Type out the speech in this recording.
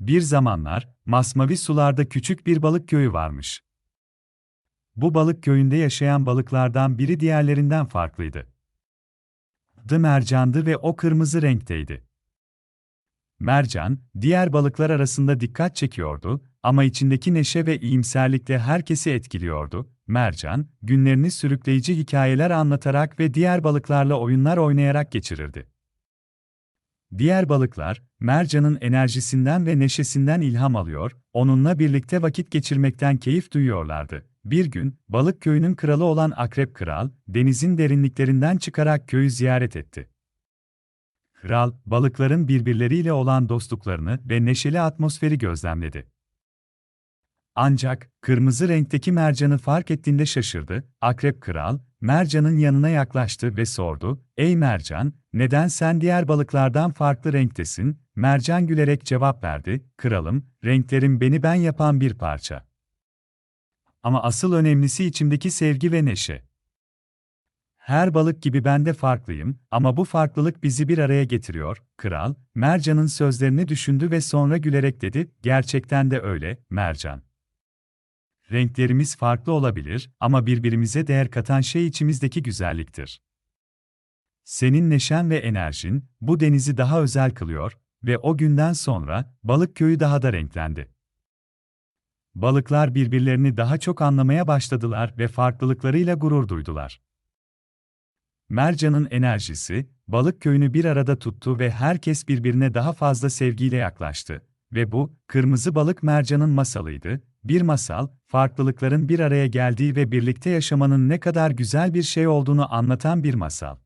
Bir zamanlar, masmavi sularda küçük bir balık köyü varmış. Bu balık köyünde yaşayan balıklardan biri diğerlerinden farklıydı. Adı mercandı ve o kırmızı renkteydi. Mercan, diğer balıklar arasında dikkat çekiyordu ama içindeki neşe ve iyimserlikle herkesi etkiliyordu. Mercan, günlerini sürükleyici hikayeler anlatarak ve diğer balıklarla oyunlar oynayarak geçirirdi. Diğer balıklar, Mercan'ın enerjisinden ve neşesinden ilham alıyor, onunla birlikte vakit geçirmekten keyif duyuyorlardı. Bir gün, balık köyünün kralı olan Akrep Kral, denizin derinliklerinden çıkarak köyü ziyaret etti. Kral, balıkların birbirleriyle olan dostluklarını ve neşeli atmosferi gözlemledi. Ancak, kırmızı renkteki mercanı fark ettiğinde şaşırdı. Akrep Kral, mercanın yanına yaklaştı ve sordu, ''Ey mercan, neden sen diğer balıklardan farklı renktesin?'' Mercan gülerek cevap verdi, ''Kralım, renklerim beni ben yapan bir parça. Ama asıl önemlisi içimdeki sevgi ve neşe. Her balık gibi ben de farklıyım ama bu farklılık bizi bir araya getiriyor. Kral, Mercan'ın sözlerini düşündü ve sonra gülerek dedi, gerçekten de öyle, Mercan. Renklerimiz farklı olabilir ama birbirimize değer katan şey içimizdeki güzelliktir. Senin neşen ve enerjin bu denizi daha özel kılıyor ve o günden sonra balık köyü daha da renklendi. Balıklar birbirlerini daha çok anlamaya başladılar ve farklılıklarıyla gurur duydular. Mercan'ın enerjisi, balık köyünü bir arada tuttu ve herkes birbirine daha fazla sevgiyle yaklaştı. Ve bu, kırmızı balık mercanın masalıydı, bir masal, farklılıkların bir araya geldiği ve birlikte yaşamanın ne kadar güzel bir şey olduğunu anlatan bir masal.